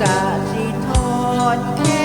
สาสิทอดแค่